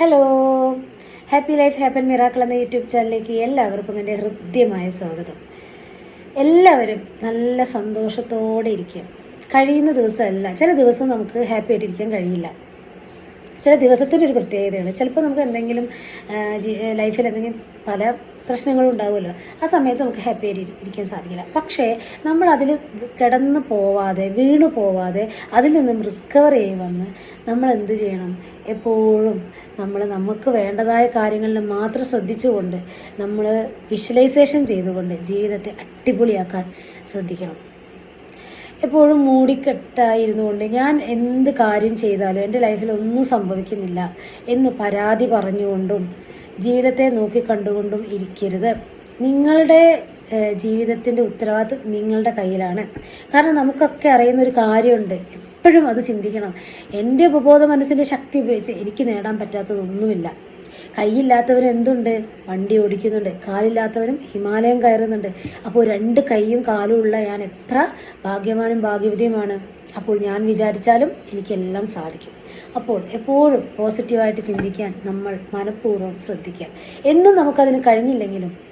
Hello happy life happen miracle എന്ന YouTube ചാനലിലേക്ക് എല്ലാവർക്കും എന്റെ ഹൃദ്യമായ സ്വാഗതം. എല്ലാവരും നല്ല സന്തോഷത്തോടെ ഇരിക്കുക. കഴിയുന്ന ദിവസമല്ല. ചില ദിവസം നമുക്ക് ഹാപ്പി ആയിട്ടിരിക്കാൻ കഴിയില്ല. ചില ദിവസത്തിന്റെ ഒരു പ്രത്യേകതയാണ് ചിലപ്പോൾ നമുക്ക് എന്തെങ്കിലും ലൈഫിൽ എന്തെങ്കിലും പല പ്രശ്നങ്ങളും ഉണ്ടാവുമല്ലോ ആ സമയത്ത് നമുക്ക് ഹാപ്പി ആയിട്ട് ഇരിക്കാൻ സാധിക്കില്ല. പക്ഷേ നമ്മൾ അതിൽ കിടന്ന് പോവാതെ വീണു പോവാതെ അതിൽ നിന്നും റിക്കവർ ചെയ്ത് വന്ന് നമ്മൾ എന്ത് ചെയ്യണം? എപ്പോഴും നമ്മൾ നമുക്ക് വേണ്ടതായ കാര്യങ്ങളിൽ മാത്രം ശ്രദ്ധിച്ചുകൊണ്ട് നമ്മൾ വിഷ്വലൈസേഷൻ ചെയ്തുകൊണ്ട് ജീവിതത്തെ അടിപൊളിയാക്കാൻ ശ്രദ്ധിക്കണം. എപ്പോഴും മൂടിക്കെട്ടായിരുന്നു കൊണ്ട് ഞാൻ എന്ത് കാര്യം ചെയ്താലും എന്റെ ലൈഫിൽ ഒന്നും സംഭവിക്കുന്നില്ല എന്ന് പരാതി പറഞ്ഞുകൊണ്ടും ജീവിതത്തെ നോക്കിക്കണ്ടുകൊണ്ടും ഇരിക്കരുത്. നിങ്ങളുടെ ജീവിതത്തിന്റെ ഉത്തരവാദിത്വം നിങ്ങളുടെ കയ്യിലാണ്. കാരണം നമുക്കൊക്കെ അറിയുന്ന ഒരു കാര്യമുണ്ട്. എപ്പോഴും അത് ചിന്തിക്കണം. എന്റെ ഉപബോധ മനസ്സിന്റെ ശക്തി ഉപയോഗിച്ച് എനിക്ക് നേടാൻ പറ്റാത്തതൊന്നുമില്ല. കൈയില്ലാത്തവന് എന്തുണ്ട്? വണ്ടി ഓടിക്കുന്നുണ്ട്. കാലില്ലാത്തവരും ഹിമാലയം കയറുന്നുണ്ട്. അപ്പോൾ രണ്ട് കൈയും കാലും ഉള്ള ഞാൻ എത്ര ഭാഗ്യവാനും ഭാഗ്യവതിയുമാണ്. അപ്പോൾ ഞാൻ വിചാരിച്ചാലും എനിക്കെല്ലാം സാധിക്കും. അപ്പോൾ എപ്പോഴും പോസിറ്റീവായിട്ട് ചിന്തിക്കാൻ നമ്മൾ മനഃപൂർവം ശ്രദ്ധിക്കുക. എന്നും നമുക്കതിന് കഴിഞ്ഞില്ലെങ്കിലും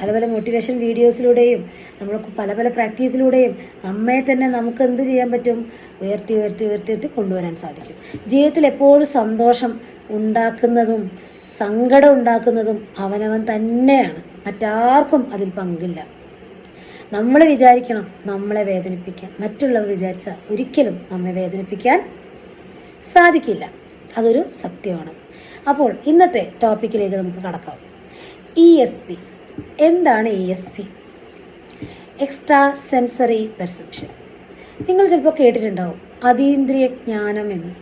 പല പല മോട്ടിവേഷൻ വീഡിയോസിലൂടെയും നമ്മൾ പല പല പ്രാക്ടീസിലൂടെയും നമ്മെ തന്നെ നമുക്ക് എന്ത് ചെയ്യാൻ പറ്റും? ഉയർത്തി ഉയർത്തി ഉയർത്തി ഉയർത്തി കൊണ്ടുവരാൻ സാധിക്കും. ജീവിതത്തിൽ എപ്പോഴും സന്തോഷം ഉണ്ടാക്കുന്നതും സങ്കടം ഉണ്ടാക്കുന്നതും അവനവൻ തന്നെയാണ്. മറ്റാർക്കും അതിൽ പങ്കില്ല. നമ്മൾ വിചാരിക്കണം നമ്മളെ വേദനിപ്പിക്കാൻ. മറ്റുള്ളവർ വിചാരിച്ചാൽ ഒരിക്കലും നമ്മെ വേദനിപ്പിക്കാൻ സാധിക്കില്ല. അതൊരു സത്യമാണ്. അപ്പോൾ ഇന്നത്തെ ടോപ്പിക്കിലേക്ക് നമുക്ക് കടക്കാം. ഇ എസ് പി എന്താണ് E S P extra sensory perception നിങ്ങൾ ചിലപ്പോൾ കേട്ടിട്ടുണ്ടാവും അതീന്ദ്രിയ ജ്ഞാനം എന്ന്.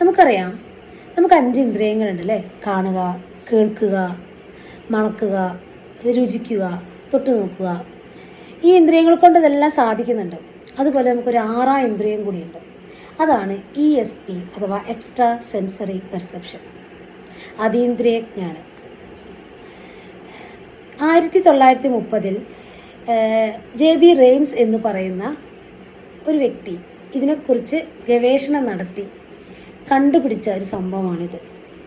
നമുക്കറിയാം നമുക്ക് അഞ്ച് ഇന്ദ്രിയങ്ങളുണ്ട് അല്ലേ? കാണുക കേൾക്കുക മണക്കുക രുചിക്കുക തൊട്ട് നോക്കുക. ഈ ഇന്ദ്രിയങ്ങൾ കൊണ്ട് ഇതെല്ലാം സാധിക്കുന്നുണ്ട്. അതുപോലെ നമുക്കൊരു ആറാം ഇന്ദ്രിയം കൂടിയുണ്ട്. അതാണ് ഇ എസ് പി അഥവാ എക്സ്ട്രാ സെൻസറി പെർസെപ്ഷൻ അതീന്ദ്രിയ ജ്ഞാനം. ആയിരത്തി തൊള്ളായിരത്തി മുപ്പതിൽ ജെ ബി റെയിംസ് എന്ന് പറയുന്ന ഒരു വ്യക്തി ഇതിനെക്കുറിച്ച് ഗവേഷണം നടത്തി കണ്ടുപിടിച്ച ഒരു സംഭവമാണിത്.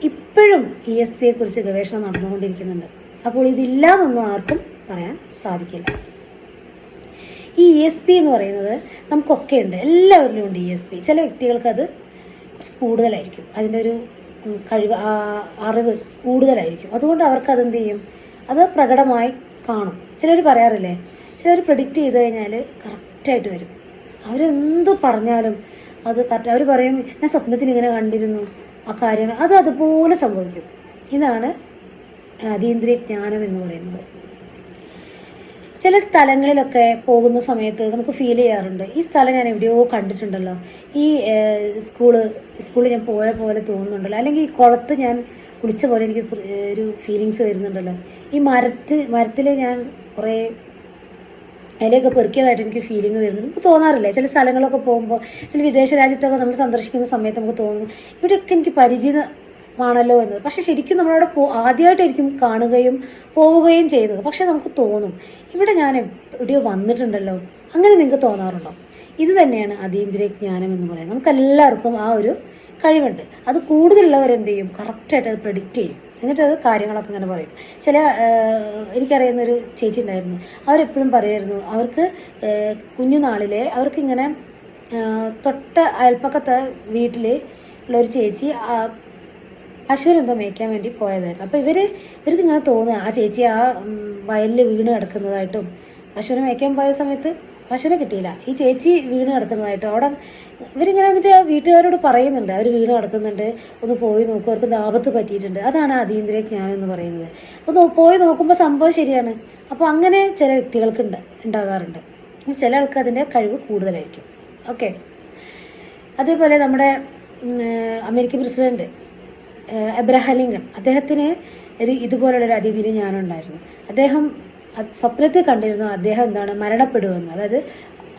ഇപ്പോഴും ഇ എസ് പിയെ കുറിച്ച് ഗവേഷണം നടന്നുകൊണ്ടിരിക്കുന്നുണ്ട്. അപ്പോൾ ഇതില്ലാന്നൊന്നും ആർക്കും പറയാൻ സാധിക്കില്ല. ഈ ഇ എസ് പി എന്ന് പറയുന്നത് നമുക്കൊക്കെ ഉണ്ട്. എല്ലാവരിലും ഉണ്ട് ഇ എസ് പി. ചില വ്യക്തികൾക്ക് അത് കൂടുതലായിരിക്കും. അതിന്റെ ഒരു കഴിവ് അറിവ് കൂടുതലായിരിക്കും. അതുകൊണ്ട് അവർക്ക് അതെന്ത് ചെയ്യും? അത് പ്രകടമായി കാണും. ചിലർ പറയാറില്ലേ ചിലർ പ്രഡിക്റ്റ് ചെയ്ത് കഴിഞ്ഞാൽ കറക്റ്റായിട്ട് വരും. അവരെന്ത് പറഞ്ഞാലും അത് കറക്റ്റ് അവർ പറയും ഞാൻ സ്വപ്നത്തിൽ ഇങ്ങനെ കണ്ടിരുന്നു ആ കാര്യങ്ങൾ. അത് അതുപോലെ സംഭവിക്കും. ഇതാണ് അതീന്ദ്രിയ ജ്ഞാനം എന്ന് പറയുന്നത്. ചില സ്ഥലങ്ങളിലൊക്കെ പോകുന്ന സമയത്ത് നമുക്ക് ഫീൽ ചെയ്യാറുണ്ട്. ഈ സ്ഥലം ഞാൻ എവിടെയോ കണ്ടിട്ടുണ്ടല്ലോ. ഈ സ്കൂൾ സ്കൂളിൽ ഞാൻ പോയ പോലെ തോന്നുന്നുണ്ടല്ലോ. അല്ലെങ്കിൽ ഈ കുളത്ത് ഞാൻ കുളിച്ച പോലെ എനിക്ക് ഒരു ഫീലിങ്സ് വരുന്നുണ്ടല്ലോ. ഈ മരത്തിൽ മരത്തിൽ ഞാൻ കുറേ ഇലയൊക്കെ പെറുക്കിയതായിട്ട് എനിക്ക് ഫീലിംഗ് വരുന്നുണ്ട്. നമുക്ക് തോന്നാറില്ലേ? ചില സ്ഥലങ്ങളൊക്കെ പോകുമ്പോൾ ചില വിദേശ രാജ്യത്തൊക്കെ നമ്മൾ സന്ദർശിക്കുന്ന സമയത്ത് നമുക്ക് തോന്നും. ഇവിടെയൊക്കെ എനിക്ക് പരിചിതമാണല്ലോ എന്നത്. പക്ഷെ ശരിക്കും നമ്മളവിടെ പോ ആദ്യമായിട്ടായിരിക്കും കാണുകയും പോവുകയും ചെയ്തത്. പക്ഷെ നമുക്ക് തോന്നും ഇവിടെ ഞാൻ എവിടെയോ വന്നിട്ടുണ്ടല്ലോ. അങ്ങനെ നിങ്ങൾക്ക് തോന്നാറുണ്ടോ? ഇത് തന്നെയാണ് അതീന്ദ്രിയ ജ്ഞാനം എന്ന് പറയുന്നത്. നമുക്ക് എല്ലാവർക്കും ആ ഒരു കഴിവുണ്ട്. അത് കൂടുതലുള്ളവർ എന്ത് ചെയ്യും? കറക്റ്റായിട്ട് അത് പ്രെഡിക്റ്റ് ചെയ്യും. എന്നിട്ട് അത് കാര്യങ്ങളൊക്കെ ഇങ്ങനെ പറയും. ചില എനിക്കറിയുന്ന ഒരു ചേച്ചി ഉണ്ടായിരുന്നു. അവരെപ്പോഴും പറയായിരുന്നു അവർക്ക് കുഞ്ഞുനാളിലെ അവർക്കിങ്ങനെ തൊട്ട അയൽപ്പക്കത്തെ വീട്ടിൽ ഉള്ള ഒരു ചേച്ചി ആ, പശുവിനെന്തോ മേയ്ക്കാൻ വേണ്ടി പോയതായിരുന്നു. അപ്പോൾ ഇവർ ഇവർക്ക് ഇങ്ങനെ തോന്നുക ആ ചേച്ചി ആ വയലിൽ വീണ് കിടക്കുന്നതായിട്ടും പശുവിനെ മേയ്ക്കാൻ പോയ സമയത്ത് പശുവിനെ കിട്ടിയില്ല. ഈ ചേച്ചി വീണ് കിടക്കുന്നതായിട്ടും അവിടെ ഇവരിങ്ങനെ എന്നിട്ട് വീട്ടുകാരോട് പറയുന്നുണ്ട് അവർ വീണ് കിടക്കുന്നുണ്ട് ഒന്ന് പോയി നോക്കും അവർക്ക് ആപത്ത് പറ്റിയിട്ടുണ്ട്. അതാണ് അതീന്ദ്രിയ ജ്ഞാനം എന്ന് പറയുന്നത്. അപ്പോൾ പോയി നോക്കുമ്പോൾ സംഭവം ശരിയാണ്. അപ്പോൾ അങ്ങനെ ചില വ്യക്തികൾക്ക് ഉണ്ട് ഉണ്ടാകാറുണ്ട് ചില ആൾക്ക് അതിന്റെ കഴിവ് കൂടുതലായിരിക്കും. ഓക്കെ. അതേപോലെ നമ്മുടെ അമേരിക്കൻ പ്രസിഡന്റ് ഏഹ് എബ്രഹാം ലിങ്കൺ അദ്ദേഹത്തിന് ഒരു ഇതുപോലുള്ളൊരു അതിഥിയിൽ ഞാനുണ്ടായിരുന്നു. അദ്ദേഹം സ്വപ്നത്തിൽ കണ്ടിരുന്നു അദ്ദേഹം എന്താണ് മരണപ്പെടുമെന്ന്. അതായത്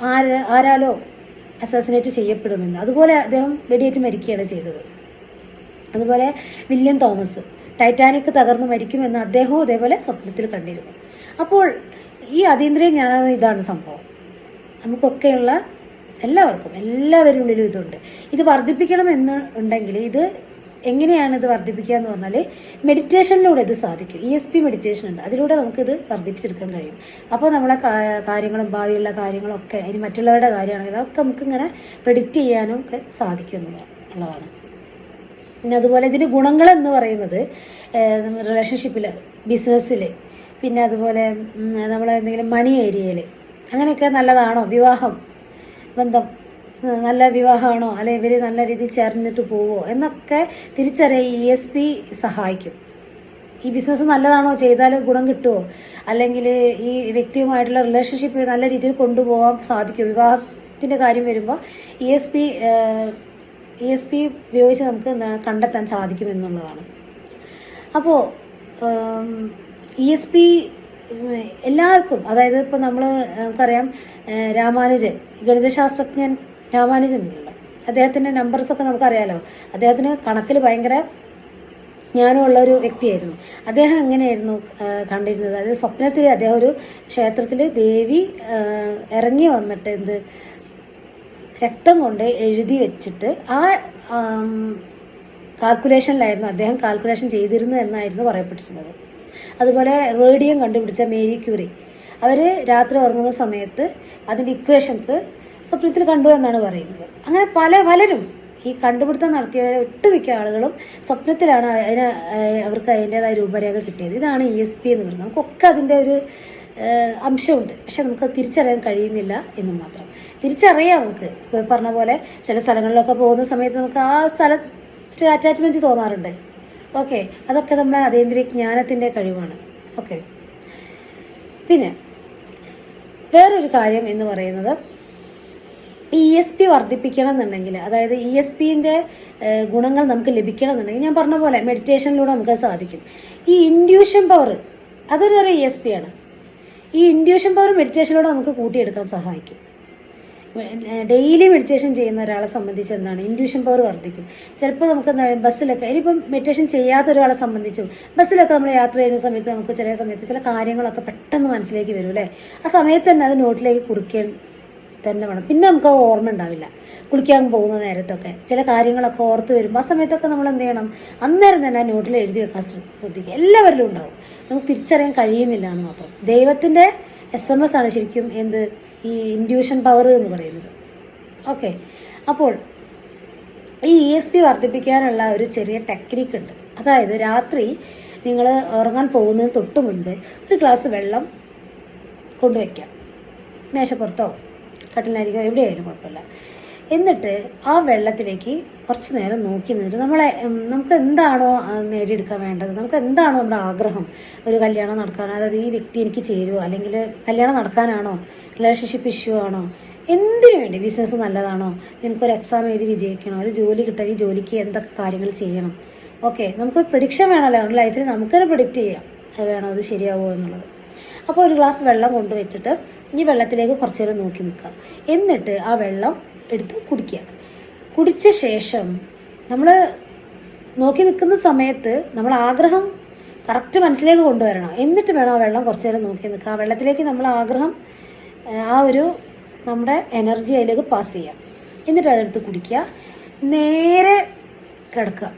ആര് ആരാലോ അസാസിനേറ്റ് ചെയ്യപ്പെടുമെന്ന്. അതുപോലെ അദ്ദേഹം വെടിയേറ്റ് മരിക്കുകയാണ് ചെയ്തത്. അതുപോലെ വില്യം തോമസ് ടൈറ്റാനിക് തകർന്നു മരിക്കുമെന്ന് അദ്ദേഹവും അതേപോലെ സ്വപ്നത്തിൽ കണ്ടിരുന്നു. അപ്പോൾ ഈ അതീന്ദ്രിയ ജ്ഞാനം ഇതാണ് സംഭവം. നമുക്കൊക്കെയുള്ള എല്ലാവർക്കും എല്ലാവരുടെ ഉള്ളിലും ഇതുണ്ട്. ഇത് വർദ്ധിപ്പിക്കണം എന്ന് ഉണ്ടെങ്കിൽ ഇത് എങ്ങനെയാണ് ഇത് വർദ്ധിപ്പിക്കുക എന്ന് പറഞ്ഞാൽ മെഡിറ്റേഷനിലൂടെ ഇത് സാധിക്കും. ഇ എസ് പി മെഡിറ്റേഷൻ ഉണ്ട്. അതിലൂടെ നമുക്കിത് വർദ്ധിപ്പിച്ചെടുക്കാൻ കഴിയും. അപ്പോൾ നമ്മളെ കാര്യങ്ങളും ഭാവിയുള്ള കാര്യങ്ങളും ഒക്കെ ഇനി മറ്റുള്ളവരുടെ കാര്യമാണെങ്കിൽ അതൊക്കെ നമുക്കിങ്ങനെ പ്രെഡിക്റ്റ് ചെയ്യാനും ഒക്കെ സാധിക്കും എന്നുള്ളതാണ് പിന്നെ അതുപോലെ ഇതിന്റെ ഗുണങ്ങൾ എന്ന് പറയുന്നത് റിലേഷൻഷിപ്പിൽ ബിസിനസ്സിൽ പിന്നെ അതുപോലെ നമ്മൾ എന്തെങ്കിലും മണി ഏരിയയിൽ അങ്ങനെയൊക്കെ നല്ലതാണോ? വിവാഹം ബന്ധം നല്ല വിവാഹമാണോ? അല്ലെ ഇവർ നല്ല രീതിയിൽ ചേർന്നിട്ട് പോവോ? എന്നൊക്കെ തിരിച്ചറിയാൻ ഇ എസ് പി സഹായിക്കും. ഈ ബിസിനസ് നല്ലതാണോ? ചെയ്താൽ ഗുണം കിട്ടുമോ അല്ലെങ്കിൽ ഈ വ്യക്തിയുമായിട്ടുള്ള റിലേഷൻഷിപ്പ് നല്ല രീതിയിൽ കൊണ്ടുപോകാൻ സാധിക്കും വിവാഹത്തിന്റെ കാര്യം വരുമ്പോൾ E S P E S P ഉപയോഗിച്ച് നമുക്ക് എന്താണ് കണ്ടെത്താൻ സാധിക്കും എന്നുള്ളതാണ്. അപ്പോൾ ഇ എസ് പി എല്ലാവർക്കും അതായത് ഇപ്പോൾ നമ്മൾ നമുക്കറിയാം രാമാനുജൻ ഗണിതശാസ്ത്രജ്ഞൻ രാമാനുജൻ ഉണ്ടല്ലോ അദ്ദേഹത്തിന്റെ നമ്പർസൊക്കെ നമുക്കറിയാലോ. അദ്ദേഹത്തിന് കണക്കിൽ ഭയങ്കര ജ്ഞാനമുള്ള ഒരു വ്യക്തിയായിരുന്നു. അദ്ദേഹം എങ്ങനെയായിരുന്നു കണ്ടിരുന്നത്? അതായത് സ്വപ്നത്തിൽ അദ്ദേഹം ഒരു ക്ഷേത്രത്തിൽ ദേവി ഇറങ്ങി വന്നിട്ട് എന്ത് രക്തം കൊണ്ട് എഴുതി വെച്ചിട്ട് ആ കാൽക്കുലേഷനിലായിരുന്നു അദ്ദേഹം കാൽക്കുലേഷൻ ചെയ്തിരുന്നു എന്നായിരുന്നു പറയപ്പെട്ടിരുന്നത്. അതുപോലെ റേഡിയം കണ്ടുപിടിച്ച മേരി ക്യൂറി അവർ രാത്രി ഉറങ്ങുന്ന സമയത്ത് അതിന്റെ ഇക്വേഷൻസ് സ്വപ്നത്തിൽ കണ്ടു എന്നാണ് പറയുന്നത്. അങ്ങനെ പല പലരും ഈ കണ്ടുപിടുത്തം നടത്തിയവരെ ഒട്ടുമിക്ക ആളുകളും സ്വപ്നത്തിലാണ് അതിന് അവർക്ക് അതിന്റെതായ രൂപരേഖ കിട്ടിയത്. ഇതാണ് ഇ എസ് പി എന്ന് പറയുന്നത്. നമുക്കൊക്കെ അതിന്റെ ഒരു അംശമുണ്ട്. പക്ഷെ നമുക്ക് തിരിച്ചറിയാൻ കഴിയുന്നില്ല എന്ന് മാത്രം. തിരിച്ചറിയാം നമുക്ക്. ഇപ്പോൾ പറഞ്ഞ പോലെ ചില സ്ഥലങ്ങളിലൊക്കെ പോകുന്ന സമയത്ത് നമുക്ക് ആ സ്ഥല അറ്റാച്ച്മെന്റ് തോന്നാറുണ്ട്. ഓക്കെ. അതൊക്കെ നമ്മുടെ അതേന്ദ്രിയ ജ്ഞാനത്തിന്റെ കഴിവാണ്. ഓക്കെ. പിന്നെ വേറൊരു കാര്യം എന്ന് പറയുന്നത് ഇ എസ് പി വർദ്ധിപ്പിക്കണം എന്നുണ്ടെങ്കിൽ അതായത് ഇ എസ് പിന്റെ ഗുണങ്ങൾ നമുക്ക് ലഭിക്കണം എന്നുണ്ടെങ്കിൽ ഞാൻ പറഞ്ഞ പോലെ മെഡിറ്റേഷനിലൂടെ നമുക്ക് സാധിക്കും. ഈ ഇൻഡ്യൂഷൻ പവർ അതൊരു തരം ഇ എസ് പി ആണ്. ഈ ഇൻഡ്യൂഷൻ പവർ മെഡിറ്റേഷനിലൂടെ നമുക്ക് കൂട്ടിയെടുക്കാൻ സഹായിക്കും. ഡെയിലി മെഡിറ്റേഷൻ ചെയ്യുന്ന ഒരാളെ സംബന്ധിച്ച് എന്താണ്? ഇൻഡ്യൂഷൻ പവർ വർദ്ധിക്കും. ചിലപ്പോൾ നമുക്ക് എന്താ ബസ്സിലൊക്കെ ഇനിയിപ്പം മെഡിറ്റേഷൻ ചെയ്യാത്ത ഒരാളെ സംബന്ധിച്ചും ബസ്സിലൊക്കെ നമ്മൾ യാത്ര ചെയ്യുന്ന സമയത്ത് നമുക്ക് ചില സമയത്ത് ചില കാര്യങ്ങളൊക്കെ പെട്ടെന്ന് മനസ്സിലേക്ക് വരും അല്ലേ? ആ സമയത്ത് തന്നെ അത് നോട്ടിലേക്ക് കുറിക്കാൻ തന്നെ വേണം. പിന്നെ നമുക്ക് ഓർമ്മ ഉണ്ടാവില്ല. കുളിക്കാൻ പോകുന്ന നേരത്തൊക്കെ. ചില കാര്യങ്ങളൊക്കെ ഓർത്ത് വരുമ്പോൾ ആ സമയത്തൊക്കെ നമ്മൾ എന്ത് ചെയ്യണം? അന്നേരം തന്നെ ആ നോട്ടിൽ എഴുതി വെക്കാൻ ശ്ര- ശ്രദ്ധിക്കുക. എല്ലാവരിലും ഉണ്ടാവും. നമുക്ക് തിരിച്ചറിയാൻ കഴിയുന്നില്ല എന്ന് മാത്രം. ദൈവത്തിന്റെ എസ് എം എസ് ആണ് ശരിക്കും എന്ത്? ഈ ഇൻഡ്യൂഷൻ പവർ എന്ന് പറയുന്നത്. ഓക്കെ അപ്പോൾ ഈ ഇ എസ് പി വർദ്ധിപ്പിക്കാനുള്ള ഒരു ചെറിയ ടെക്നിക്ക് ഉണ്ട്. അതായത് രാത്രി നിങ്ങൾ ഉറങ്ങാൻ പോകുന്നതിന് തൊട്ട് മുൻപ് ഒരു ഗ്ലാസ് വെള്ളം കൊണ്ടുവയ്ക്കാം മേശപ്പുറത്തോ? കട്ടിലരികോ എവിടെയായാലും കുഴപ്പമില്ല. എന്നിട്ട് ആ വെള്ളത്തിലേക്ക് കുറച്ച് നേരം നോക്കി നിന്നിട്ട് നമ്മളെ നമുക്ക് എന്താണോ നേടിയെടുക്കാൻ വേണ്ടത് നമുക്ക് എന്താണോ നമ്മുടെ ആഗ്രഹം ഒരു കല്യാണം നടക്കാനോ അതായത് ഈ വ്യക്തി എനിക്ക് ചേരുമോ അല്ലെങ്കിൽ കല്യാണം നടക്കാനാണോ റിലേഷൻഷിപ്പ് ഇഷ്യൂ ആണോ എന്തിനു വേണ്ടി ബിസിനസ് നല്ലതാണോ നിനക്കൊരു എക്സാം എഴുതി വിജയിക്കണോ ഒരു ജോലി കിട്ടാൻ ഈ ജോലിക്ക് എന്തൊക്കെ കാര്യങ്ങൾ ചെയ്യണം. ഓക്കെ നമുക്ക് പ്രഡിക്ഷൻ വേണമല്ലോ നമ്മുടെ ലൈഫിൽ നമുക്കൊരു പ്രഡിക്റ്റ് ചെയ്യാം. വേണോ അത് ശരിയാവുമോ എന്നുള്ളത്. അപ്പോൾ ഒരു ഗ്ലാസ് വെള്ളം കൊണ്ടുവച്ചിട്ട് ഈ വെള്ളത്തിലേക്ക് കുറച്ച് നേരം നോക്കി നിൽക്കുക. എന്നിട്ട് ആ വെള്ളം എടുത്ത് കുടിക്കുക. കുടിച്ച ശേഷം നമ്മൾ നോക്കി നിൽക്കുന്ന സമയത്ത് നമ്മൾ ആഗ്രഹം കറക്റ്റ് മനസ്സിലേക്ക് കൊണ്ടുവരണം. എന്നിട്ട് വേണം ആ വെള്ളം കുറച്ച് നേരം നോക്കി നിൽക്കുക ആ വെള്ളത്തിലേക്ക് നമ്മൾ ആഗ്രഹം ആ, ഒരു നമ്മുടെ എനർജി അതിലേക്ക് പാസ് ചെയ്യുക. എന്നിട്ട് അതെടുത്ത് കുടിക്കുക. നേരെ കിടക്കുക.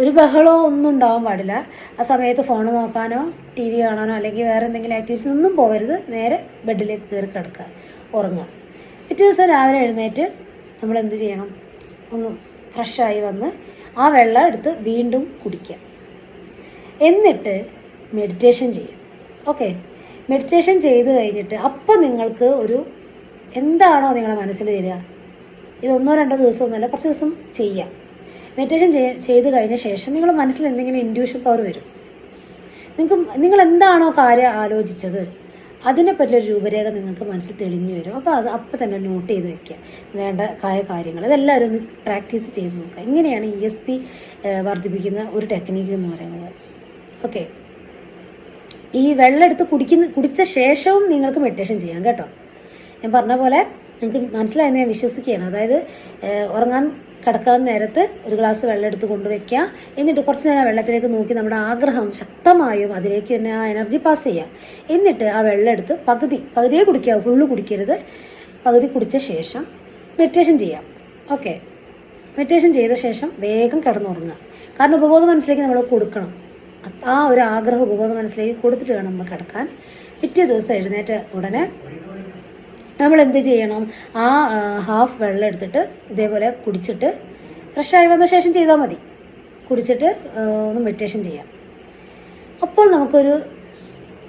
ഒരു ബഹളമോ ഒന്നും ഉണ്ടാവാൻ പാടില്ല. ആ സമയത്ത് ഫോൺ നോക്കാനോ ടി വി കാണാനോ അല്ലെങ്കിൽ വേറെ എന്തെങ്കിലും ആക്ടിവിറ്റീസ് ഒന്നും പോകരുത് നേരെ ബെഡിലേക്ക് കയറി കിടക്കുക. ഉറങ്ങുക. പിറ്റേ ദിവസം രാവിലെ എഴുന്നേറ്റ് നമ്മൾ എന്ത് ചെയ്യണം? ഒന്ന് ഫ്രഷായി വന്ന് ആ വെള്ളം എടുത്ത് വീണ്ടും കുടിക്കുക. എന്നിട്ട് മെഡിറ്റേഷൻ ചെയ്യുക. ഓക്കെ മെഡിറ്റേഷൻ ചെയ്ത് കഴിഞ്ഞിട്ട് അപ്പം നിങ്ങൾക്ക് ഒരു എന്താണോ നിങ്ങളുടെ മനസ്സിൽ വരിക. ഇത് ഒന്നോ രണ്ടോ ദിവസമൊന്നുമല്ല കുറച്ച് ദിവസം ചെയ്യാം. മെഡിറ്റേഷൻ ചെയ്ത് കഴിഞ്ഞ ശേഷം നിങ്ങളുടെ മനസ്സിൽ എന്തെങ്കിലും ഇൻഡ്യൂഷൻ പവർ വരും. നിങ്ങൾക്ക് നിങ്ങൾ എന്താണോ കാര്യം ആലോചിച്ചത് അതിനെപ്പറ്റിയൊരു രൂപരേഖ നിങ്ങൾക്ക് മനസ്സിൽ തെളിഞ്ഞു വരും. അപ്പോൾ അത് അപ്പം തന്നെ നോട്ട് ചെയ്ത് വെക്കുക. വേണ്ട കായ കാര്യങ്ങൾ. ഇതെല്ലാവരും ഒന്ന് പ്രാക്ടീസ് ചെയ്ത് നോക്കുക. ഇങ്ങനെയാണ് ഇ എസ് പി വർദ്ധിപ്പിക്കുന്ന ഒരു ടെക്നീക്ക് എന്ന് പറയുന്നത്. ഓക്കെ ഈ വെള്ളം എടുത്ത് കുടിക്കുന്ന കുടിച്ച ശേഷവും നിങ്ങൾക്ക് മെഡിറ്റേഷൻ ചെയ്യാം കേട്ടോ. ഞാൻ പറഞ്ഞ പോലെ നിങ്ങൾക്ക് മനസ്സിലായെന്ന് ഞാൻ വിശ്വസിക്കുകയാണ്. അതായത് ഉറങ്ങാൻ കിടക്കാൻ നേരത്ത് ഒരു ഗ്ലാസ് വെള്ളം എടുത്ത് കൊണ്ടുവയ്ക്കുക എന്നിട്ട് കുറച്ച് നേരം വെള്ളത്തിലേക്ക് നോക്കി നമ്മുടെ ആഗ്രഹം ശക്തമായും അതിലേക്ക് തന്നെ ആ എനർജി പാസ് ചെയ്യുക. എന്നിട്ട് ആ വെള്ളം എടുത്ത് പകുതി പകുതിയെ കുടിക്കുക. ഫുള്ള് കുടിക്കരുത്. പകുതി കുടിച്ച ശേഷം മെഡിറ്റേഷൻ ചെയ്യാം ഓക്കെ മെഡിറ്റേഷൻ ചെയ്ത ശേഷം വേഗം കിടന്നുറങ്ങുക. കാരണം ഉപബോധ മനസ്സിലേക്ക് നമ്മൾ കൊടുക്കണം. ആ ഒരു ആഗ്രഹം ഉപബോധ മനസ്സിലേക്ക് കൊടുത്തിട്ട് വേണം നമ്മൾ കിടക്കാൻ. പിറ്റേ ദിവസം എഴുന്നേറ്റ ഉടനെ നമ്മൾ എന്ത് ചെയ്യണം? ആ ഹാഫ് വെള്ളം എടുത്തിട്ട് ഇതേപോലെ കുടിച്ചിട്ട് ഫ്രഷ് ആയി വന്ന ശേഷം ചെയ്താൽ മതി. കുടിച്ചിട്ട് ഒന്ന് മെഡിറ്റേഷൻ ചെയ്യാം. അപ്പോൾ നമുക്കൊരു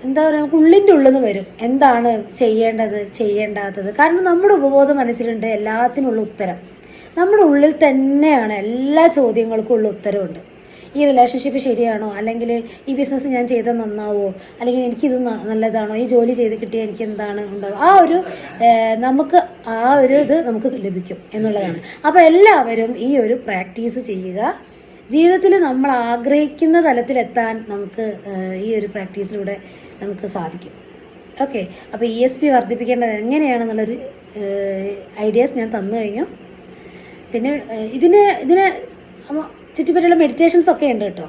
എന്താ പറയുക നമുക്ക് ഉള്ളിന്റെ ഉള്ളിൽ നിന്ന് വരും. എന്താണ് ചെയ്യേണ്ടത് ചെയ്യേണ്ടാത്തത്? കാരണം നമ്മുടെ ഉപബോധ മനസ്സിലുണ്ട് എല്ലാത്തിനുള്ള ഉത്തരം. നമ്മുടെ ഉള്ളിൽ തന്നെയാണ് എല്ലാ ചോദ്യങ്ങൾക്കും ഉള്ള ഉത്തരവുണ്ട്. ഈ റിലേഷൻഷിപ്പ് ശരിയാണോ? അല്ലെങ്കിൽ ഈ ബിസിനസ് ഞാൻ ചെയ്താൽ നന്നാവോ? അല്ലെങ്കിൽ എനിക്കിത് നല്ലതാണോ? ഈ ജോലി ചെയ്ത് കിട്ടിയാൽ എനിക്ക് എന്താണ് ഉണ്ടാവുക? ആ ഒരു നമുക്ക് ആ ഒരു ഇത് നമുക്ക് ലഭിക്കും എന്നുള്ളതാണ്. അപ്പോൾ എല്ലാവരും ഈ ഒരു പ്രാക്ടീസ് ചെയ്യുക. ജീവിതത്തിൽ നമ്മൾ ആഗ്രഹിക്കുന്ന തലത്തിലെത്താൻ നമുക്ക് ഈ ഒരു പ്രാക്ടീസിലൂടെ നമുക്ക് സാധിക്കും. ഓക്കെ അപ്പോൾ ഇ എസ് പി വർദ്ധിപ്പിക്കേണ്ടത് എങ്ങനെയാണെന്നുള്ളൊരു ഐഡിയാസ് ഞാൻ തന്നു കഴിഞ്ഞു. പിന്നെ ഇതിന് ഇതിന് ചുറ്റിപ്പറ്റിയുള്ള മെഡിറ്റേഷൻസ് ഒക്കെ ഉണ്ട് കേട്ടോ.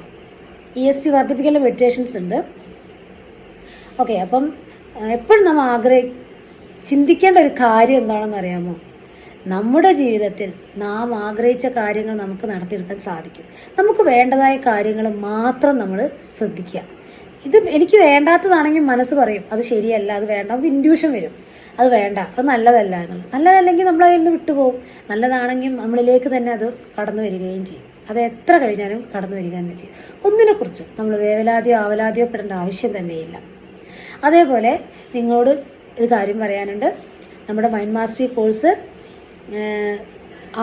ഇ എസ് പി വർദ്ധിപ്പിക്കാനുള്ള മെഡിറ്റേഷൻസ് ഉണ്ട്. ഓക്കെ അപ്പം എപ്പോഴും നമ്മൾ ആഗ്രഹി ചിന്തിക്കേണ്ട ഒരു കാര്യം എന്താണെന്ന് അറിയാമോ? നമ്മുടെ ജീവിതത്തിൽ നാം ആഗ്രഹിച്ച കാര്യങ്ങൾ നമുക്ക് നടത്തിയെടുക്കാൻ സാധിക്കും. നമുക്ക് വേണ്ടതായ കാര്യങ്ങൾ മാത്രം നമ്മൾ ശ്രദ്ധിക്കുക. ഇത് എനിക്ക് വേണ്ടാത്തതാണെങ്കിൽ മനസ്സ് പറയും അത് ശരിയല്ല അത് വേണ്ട ഇൻഡ്യൂഷൻ വരും. അത് വേണ്ട അത് നല്ലതല്ല എന്നുള്ളത്. നല്ലതല്ലെങ്കിൽ നമ്മൾ അതിൽ നിന്ന് വിട്ടുപോകും. നല്ലതാണെങ്കിൽ നമ്മളിലേക്ക് തന്നെ അത് കടന്നു വരികയും ചെയ്യും. അത് എത്ര കഴിഞ്ഞാലും കടന്നു വരിക തന്നെ ചെയ്യും. ഒന്നിനെക്കുറിച്ച് നമ്മൾ വേവലാതിയോ ആവലാതിയോ പെടേണ്ട ആവശ്യം തന്നെയില്ല. അതേപോലെ നിങ്ങളോട് ഒരു കാര്യം പറയാനുണ്ട്. നമ്മുടെ മൈൻഡ് മാസ്റ്ററി കോഴ്സ്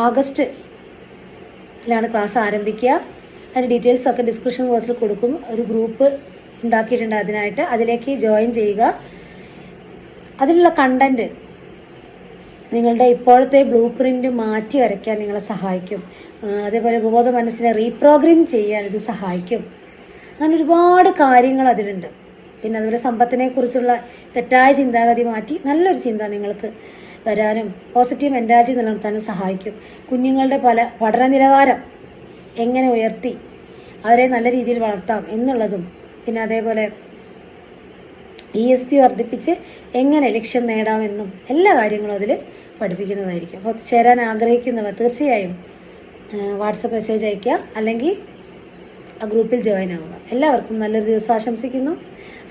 ആഗസ്റ്റിലാണ് ക്ലാസ് ആരംഭിക്കുക. അതിന്റെ ഡീറ്റെയിൽസ് ഒക്കെ ഡിസ്ക്രിപ്ഷൻ ബോക്സിൽ കൊടുക്കും ഒരു ഗ്രൂപ്പ് ഉണ്ടാക്കിയിട്ടുണ്ട് അതിനായിട്ട്. അതിലേക്ക് ജോയിൻ ചെയ്യുക. അതിനുള്ള കണ്ടന്റ് നിങ്ങളുടെ ഇപ്പോഴത്തെ ബ്ലൂ പ്രിന്റ് മാറ്റി വരയ്ക്കാൻ നിങ്ങളെ സഹായിക്കും. അതേപോലെ ഉപബോധ മനസ്സിനെ റീപ്രോഗ്രാം ചെയ്യാൻ ഇത് സഹായിക്കും. അങ്ങനെ ഒരുപാട് കാര്യങ്ങൾ അതിലുണ്ട്. പിന്നെ അതുപോലെ സമ്പത്തിനെ കുറിച്ചുള്ള തെറ്റായ ചിന്താഗതി മാറ്റി നല്ലൊരു ചിന്ത നിങ്ങൾക്ക് വരാനും പോസിറ്റീവ് മെന്റാലിറ്റി നിലനിർത്താനും സഹായിക്കും. കുഞ്ഞുങ്ങളുടെ പല പഠന നിലവാരം എങ്ങനെ ഉയർത്തി അവരെ നല്ല രീതിയിൽ വളർത്താം എന്നുള്ളതും പിന്നെ അതേപോലെ ഇ എസ് പി വർദ്ധിപ്പിച്ച് എങ്ങനെ ലക്ഷ്യം നേടാമെന്നും എല്ലാ കാര്യങ്ങളും അതിൽ പഠിപ്പിക്കുന്നതായിരിക്കും. അപ്പോൾ ചേരാൻ ആഗ്രഹിക്കുന്നവർ തീർച്ചയായും വാട്സപ്പ് മെസ്സേജ് അയയ്ക്കുക. അല്ലെങ്കിൽ ആ ഗ്രൂപ്പിൽ ജോയിൻ ആവുക. എല്ലാവർക്കും നല്ലൊരു ദിവസം ആശംസിക്കുന്നു.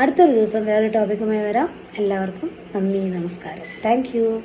അടുത്തൊരു ദിവസം വേറൊരു ടോപ്പിക്കുമായി വരാം. എല്ലാവർക്കും നന്ദി നമസ്കാരം. താങ്ക്